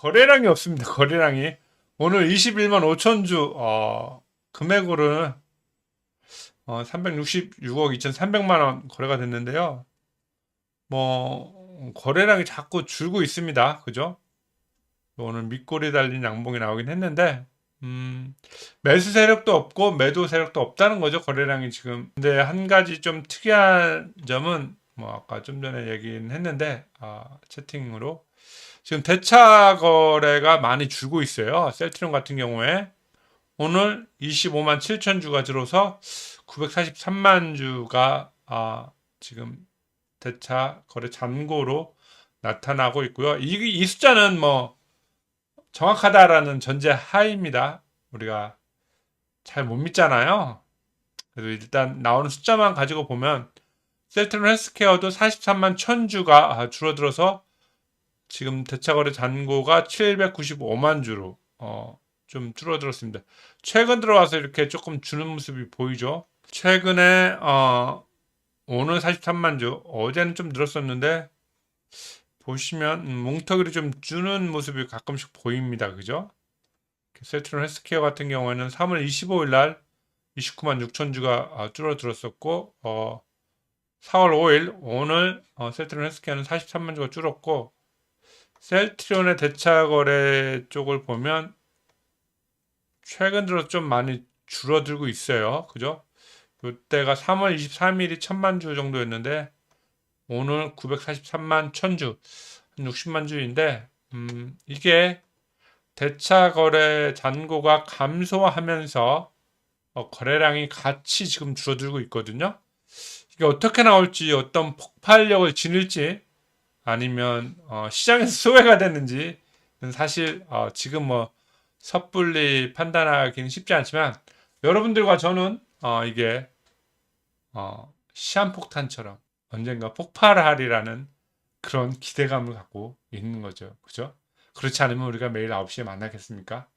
거래량이 없습니다. 거래량이 오늘 21만 5천 주 어, 금액으로는 어, 366억 2,300만 원 거래가 됐는데요. 뭐 거래량이 자꾸 줄고 있습니다. 그죠? 오늘 밑골이 달린 양봉이 나오긴 했는데 음, 매수 세력도 없고 매도 세력도 없다는 거죠. 거래량이 지금. 근데 한 가지 좀 특이한 점은 뭐 아까 좀 전에 얘기는 했는데 아, 채팅으로 지금 대차 거래가 많이 줄고 있어요. 셀트리온 같은 경우에 오늘 25만 7천 주가 들어서 943만 주가 아, 지금 대차 거래 잔고로 나타나고 있고요. 이, 이 숫자는 뭐 정확하다라는 전제 하입니다. 우리가 잘 못 믿잖아요. 그래서 일단 나오는 숫자만 가지고 보면 셀트론 헬스케어도 43만 1000주가 아, 줄어들어서 지금 대차거래 잔고가 795만 주로 어, 좀 줄어들었습니다. 최근 들어와서 이렇게 조금 주는 모습이 보이죠. 최근에 어, 오늘 43만 주, 어제는 좀 늘었었는데 보시면 음, 뭉텅이를 좀 주는 모습이 가끔씩 보입니다. 그죠? 셀트론 헬스케어 같은 경우에는 3월 25일 날 29만 6천 주가 아, 줄어들었었고 어, 4월 5일 오늘 어, 셀트론 헬스케어는 43만 주가 줄었고 셀트리온의 대차 거래 쪽을 보면 최근 들어 좀 많이 줄어들고 있어요. 그죠? 이때가 3월 23일이 1000만 주 정도였는데 오늘 943만 1000주, 한 60만 주인데 음, 이게 대차 거래 잔고가 감소하면서 어, 거래량이 같이 지금 줄어들고 있거든요. 이게 어떻게 나올지 어떤 폭발력을 지닐지 아니면 어, 시장에서 소외가 됐는지 사실 어, 지금 뭐 섣불리 판단하기는 쉽지 않지만 여러분들과 저는 어, 이게 어, 시한폭탄처럼 언젠가 폭발하리라는 그런 기대감을 갖고 있는 거죠. 그죠? 그렇지 않으면 우리가 매일 9시에 만나겠습니까?